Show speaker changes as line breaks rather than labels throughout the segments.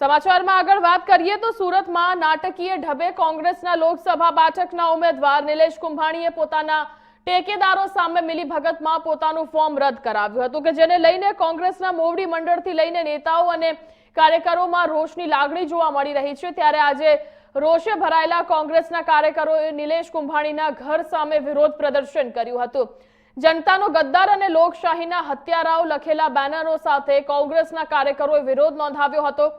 સમાચારમાં આગળ વાત કરીએ તો સુરતમાં નાટકીય ઢબે કોંગ્રેસના લોકસભા બેઠકના ઉમેદવાર નિલેશ કુંભાણીએ પોતાના ટેકેદારો સામે મિલીભગતમાં પોતાનું ફોર્મ રદ કરાવ્યું હતું કે જેને લઈને કોંગ્રેસના મોવડી મંડળથી લઈને નેતાઓ અને કાર્યકરોમાં રોષની લાગણી જોવા મળી રહી છે. ત્યારે આજે રોષે ભરાયેલા કોંગ્રેસના કાર્યકરોએ નિલેશ કુંભાણીના ઘર સામે વિરોધ પ્રદર્શન કર્યું હતું. જનતાનો ગદ્દાર અને લોકશાહીના હત્યારાઓ લખેલા બેનરો સાથે કોંગ્રેસના કાર્યકરોએ વિરોધ નોંધાવ્યો હતો.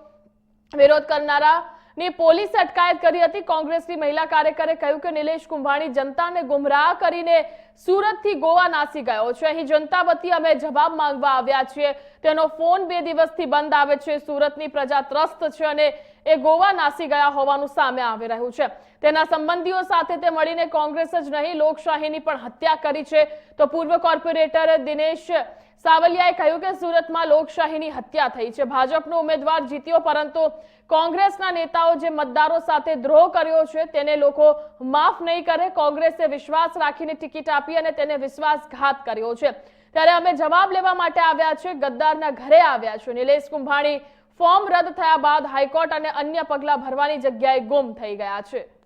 વિરોધ કરનારાની પોલીસે અટકાયત કરી હતી. કોંગ્રેસની મહિલા કાર્યકરે કહ્યું કે નિલેશ કુંભાણી જનતાને ગુમરાહ કરીને સુરતથી ગોવા નાસી ગયો છે. અહીં જનતા વતી અમે જવાબ માંગવા આવ્યા છીએ. તેનો ફોન બે દિવસથી બંધ આવે છે. સુરતની પ્રજા ત્રસ્ત છે અને એ ગોવા નાસી ગયા હોવાનું સામે આવી રહ્યું છે. તેના સંબંધીઓ સાથે તે મળીને કોંગ્રેસ જ નહીં, લોકશાહીની પણ હત્યા કરી છે. તો પૂર્વ કોર્પોરેટર દિનેશ સાવલિયાએ કહ્યું કે સુરતમાં લોકશાહીની હત્યા થઈ છે. ભાજપનો ઉમેદવાર જીત્યો, પરંતુ કોંગ્રેસના નેતાઓ જે મતદારો સાથે દ્રોહ કર્યો છે, તેને લોકો માફ નહીં કરે. કોંગ્રેસે વિશ્વાસ રાખીને ટિકિટ આપી અને તેને વિશ્વાસઘાત કર્યો છે. ત્યારે અમે જવાબ લેવા માટે આવ્યા છે. ગદ્દારના ઘરે આવ્યા છે. નિલેશ કુંભાણી, ફોર્મ રદ થયા બાદ હાઈકોર્ટ અને અન્ય પગલાં ભરવાની જગ્યાએ ગુમ થઈ ગયા છે.